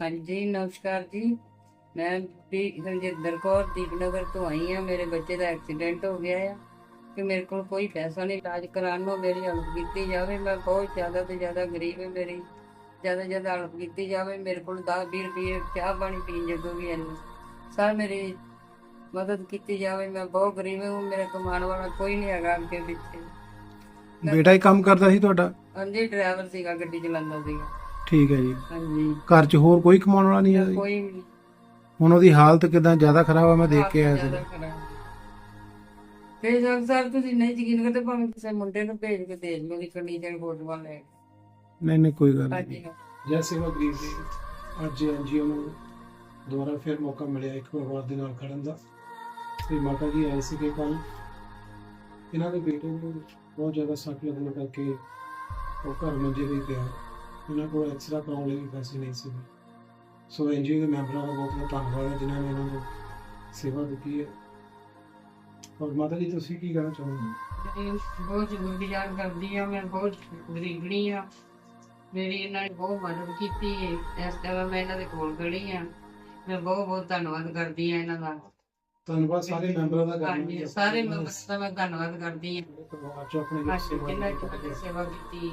ਹਾਂਜੀ ਨਮਸਕਾਰ ਜੀ। ਮੈਂ ਵੀ ਹਰਜਿੰਦਰ ਕੌਰ ਦੀਪਨਗਰ ਤੋਂ ਆਈ ਹਾਂ। ਮੇਰੇ ਬੱਚੇ ਦਾ ਐਕਸੀਡੈਂਟ ਹੋ ਗਿਆ ਆ ਕਿ ਮੇਰੇ ਕੋਲ ਕੋਈ ਪੈਸਾ ਨਹੀਂ। ਇਲਾਜ ਕਰਾਉਣ ਨੂੰ ਮੇਰੀ ਹੈਲਪ ਕੀਤੀ ਜਾਵੇ। ਮੈਂ ਬਹੁਤ ਜ਼ਿਆਦਾ ਤੋਂ ਜ਼ਿਆਦਾ ਗਰੀਬ ਹਾਂ ਮੇਰੀ। ਜ਼ਿਆਦਾ ਜ਼ਿਆਦਾ ਹੈਲਪ ਕੀਤੀ ਜਾਵੇ। ਮੇਰੇ ਕੋਲ 10 20 ਰੁਪਏ ਚਾਹ ਪਾਣੀ ਪੀਣ ਜੋਗੇ ਵੀ ਨਹੀਂ ਸਰ ਮੇਰੀ ਮਦਦ ਕੀਤੀ ਜਾਵੇ। ਮੈਂ ਬਹੁਤ ਗਰੀਬ ਹਾਂ। ਮੇਰੇ ਕਮਾਉਣ ਵਾਲਾ ਕੋਈ ਨਹੀਂ ਹੈਗਾ ਅੱਗੇ ਪਿੱਛੇ। ਬੇਟਾ ਹੀ ਕੰਮ ਕਰਦਾ ਸੀ ਤੁਹਾਡਾ? ਹਾਂਜੀ ਡਰਾਈਵਰ ਸੀਗਾ ਗੱਡੀ ਚਲਾਉਂਦਾ ਸੀਗਾ। ਠੀਕ ਹੈ ਜੀ। ਹਾਂਜੀ। ਘਰ 'ਚ ਹੋਰ ਕੋਈ ਕਮਾਉਣ ਵਾਲਾ ਨਹੀਂ ਹੈ ਜੀ? ਕੋਈ ਵੀ ਹੁਣ ਉਹਦੀ ਹਾਲਤ ਕਿਦਾਂ? ਜ਼ਿਆਦਾ ਖਰਾਬ ਆ ਮੈਂ ਦੇਖ ਕੇ ਆਇਆ ਸੀ। ਤੁਸੀਂ ਨਹੀਂ ਯਕੀਨ ਕਰਦੇ ਭਾਵੇਂ ਕਿਸੇ ਮੁੰਡੇ ਨੂੰ ਭੇਜ ਕੇ ਦੇਖ ਲਓ ਦੀ ਕੰਡੀਸ਼ਨ ਫੋਟੋਆਂ ਲੈ ਨਹੀਂ ਨਹੀਂ ਕੋਈ ਗੱਲ ਹਾਂਜੀ। ਨਹੀਂ। ਜੈ ਸੇਵਾ ਗਰੀਬ ਜੀ ਅੱਜ ਐਨਜੀਓ ਨੂੰ ਦੁਬਾਰਾ ਫਿਰ ਮੌਕਾ ਮਿਲਿਆ ਇੱਕ ਪਰਿਵਾਰ ਦੇ ਨਾਲ ਖੜਨ ਦਾ। ਤੇ ਮਾਤਾ ਜੀ ਆਏ ਸੀ ਕਿ ਕੱਲ ਇਹਨਾਂ ਦੇ ਬੇਟੇ ਨੂੰ ਬਹੁਤ ਜ਼ਿਆਦਾ ਸੱਟ ਲੱਗਣ ਕਰਕੇ ਉਹ ਘਰ ਮੰਜੇ ਤੇ ਹੀ ਪਿਆ। ਇਹਨਾਂ ਕੋਲ ਐਕਸਰਾ ਕਰਾਉਣ ਲਈ ਵੀ ਪੈਸੇ ਨਹੀਂ ਸੀ। ਸੋ ਐਨਜੀਓ ਦੇ ਮੈਂਬਰਾਂ ਦਾ ਬਹੁਤ ਬਹੁਤ ਧੰਨਵਾਦ ਹੈ ਜਿਨ੍ਹਾਂ ਨੇ ਇਹਨਾਂ ਨੂੰ ਸੇਵਾ ਦਿੱਤੀ ਹੈ। ਔਰ ਮਾਤਾ ਜੀ ਤੁਸੀਂ ਕੀ ਕਹਿਣਾ ਚਾਹੋਗੇ? ਬਹੁਤ ਗੁਜ਼ਾਰ ਕਰਦੀ ਆ ਮੈਂ ਬਹੁਤ ਗਰੀਬਣੀ ਆ ਮੇਰੀ ਇਹਨਾਂ ਨੇ ਬਹੁਤ ਮਦਦ ਕੀਤੀ ਹੈ। ਇਸ ਤਰ੍ਹਾਂ ਮੈਂ ਇਹਨਾਂ ਦੇ ਕੋਲ ਖੜੀ ਆ ਮੈਂ ਬਹੁਤ ਬਹੁਤ ਧੰਨਵਾਦ ਕਰਦੀ ਆ ਇਹਨਾਂ ਦਾ। ਧੰਨਵਾਦ ਸਾਰੇ ਮੈਂਬਰਾਂ ਦਾ ਕਰਨਾ ਹਾਂਜੀ ਸਾਰੇ ਮੈਂਬਰਾਂ ਦਾ ਮੈਂ ਧੰਨਵਾਦ ਕਰਦੀ ਆ ਪਰਿਵਾਰ ਚ ਆਪਣੇ ਹਾਂਜੀ ਸੇਵਾ ਜਿਨ੍ਹਾਂ ਕੀਤੀ। ਨੇ ਸੇਵਾ ਕੀਤੀ